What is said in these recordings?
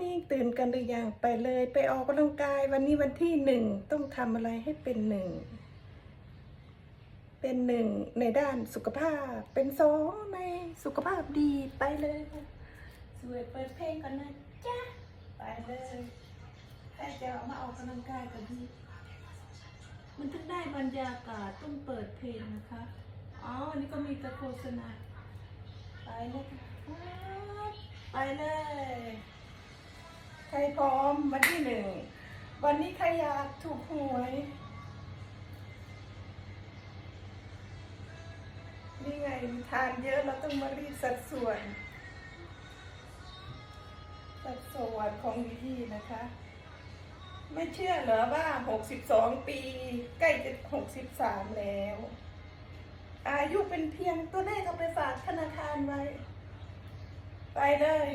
นิ่งตื่นกันหรือยังไปเลย ไปออกกำลังกายวันนี้วันที่หนึ่งต้องทำอะไรให้เป็นหนึ่งเป็นหนึ่งในด้านสุขภาพ เป็นสองในสุขภาพดีไปเลยสวยเปิดเพลงกันนะจ๊ะไปเลยใครจะมาออกกำลังกายกับพี่มันถึงได้บรรยากาศต้องเปิดเพลงนะคะอ๋ออันนี้ก็มีแตะโฆษณาไปเลยไปเลย ใครพร้อมวันที่หนึ่ง วันนี้ใครอยากถูกหวยนี่ไงทานเยอะเราต้องมารีดสัดส่วน สัดส่วนของวิธีนะคะ ไม่เชื่อเหรอว่า62ปี ใกล้จะ63แล้ว อายุเป็นเพียงตัวเลขเอาไปฝากธนาคารไว้ ไปเลย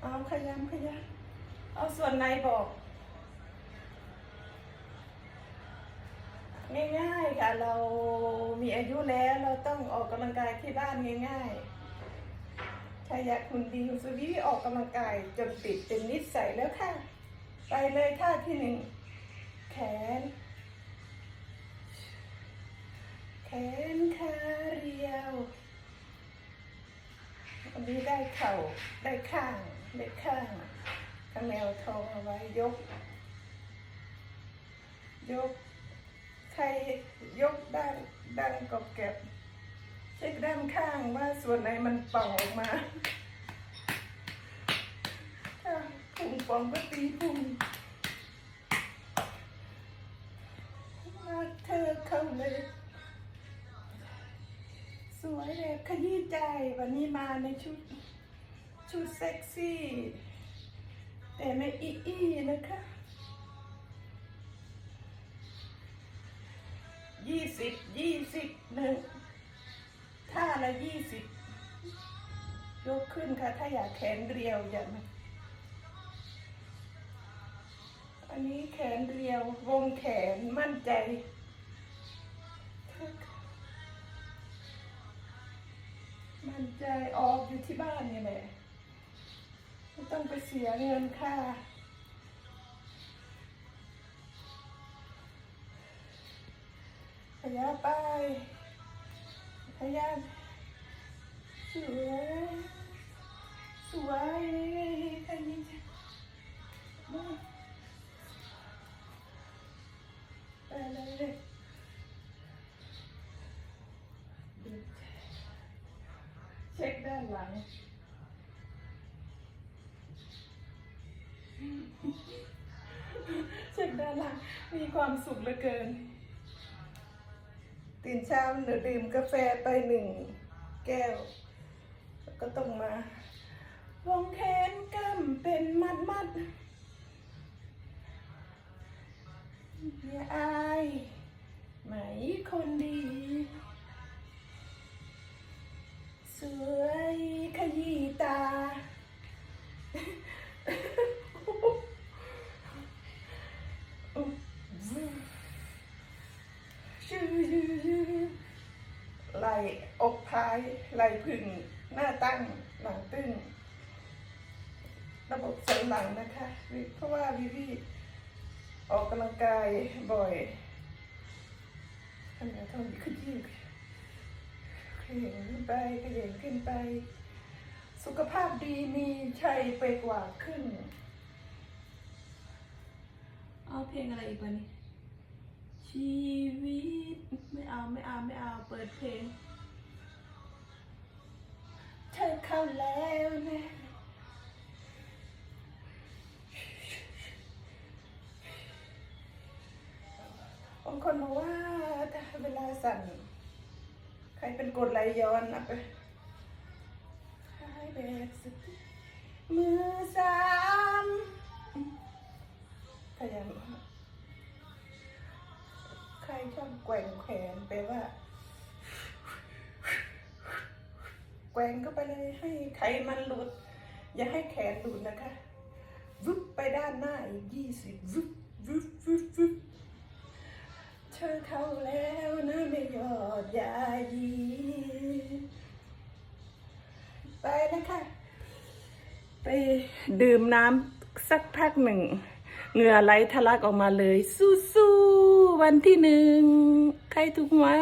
เอาขยำขยำ เอาส่วนไหนบอก ง่ายๆค่ะ เรามีอายุแล้วเราต้องออกกำลังกายที่บ้านง่ายๆชายาคุณดีคุณสวีออกกำลังกายจนติดเป็นนิสัยแล้วค่ะ ไปเลยท่าที่หนึ่งแขน แขนขาเรียวอันนี้ได้เข่าได้ข้างได้ข้าง ข้างแนวทองเอาไว้ยก ยกใครยกด้านดังกบแก็บเช็คด้านข้างว่าส่วนไหนมันเป่องออกมาถ้าพุงป่องก็ตีพุงมาเธอเข้าเลย สวยเลยขยี้ใจวันนี้มาในชุดชุดเซ็กซี่ แต่ไม่อีอีนะคะยี่สิบยี่สิบหนึ่งท่าละยี่สิบยกขึ้นค่ะ ถ้าอยากแขนเรียวอย่างนอันนี้แขนเรียว วงแขนมั่นใจมั่นใจออกอยู่ที่บ้านนี่แหละ ต้องไปเสียเงินค่าขยับไปขยับสวยสวยขยับไปเลยเช็คด้านหลัง เช็คด้านหลังมีความสุขเหลือเกิน ตื่นเช้าหนูดื่มกาแฟไปหนึ่งแก้วแล้วก็ต้องมาวงแขนกำเป็นมัดมัดอย่าอายไหมคนดี สวย อกพายไหลพึ่ง หน้าตั้งหลังตึงระบบสันหลังนะคะ เพราะว่าวิวีออกกำลังกายบ่อยขนาดเท่านี้ขึ้นยืดขยันขึ้นไปขยันขึ้นไป สุขภาพดีมีชัยไปกว่าขึ้น เอาเพลงอะไรอีกวะนี่ ชีวิต ไม่เอาไม่เอาไม่เอาเปิดเพลง เธอเข้าแล้วนะบางคนบอกว่าถ้าเวลาสั่น ใครเป็นกดไหลย้อนนะไปคล้ายแบบสติมือสา แกว่งแขนไปว่า แกว่งก็ไปเลยให้ไขมันหลุด อย่าให้แขนหลุดนะคะวึบไปด้านหน้าอีกยี่สิบวึบวึบวึบวึบเธอเข้าแล้วนะไม่ยอดยายีไปนะคะไปดื่มน้ำสักพักหนึ่ง เหงื่อไหลทะลักออกมาเลยสู้ วันที่หนึ่งใครถูกไว้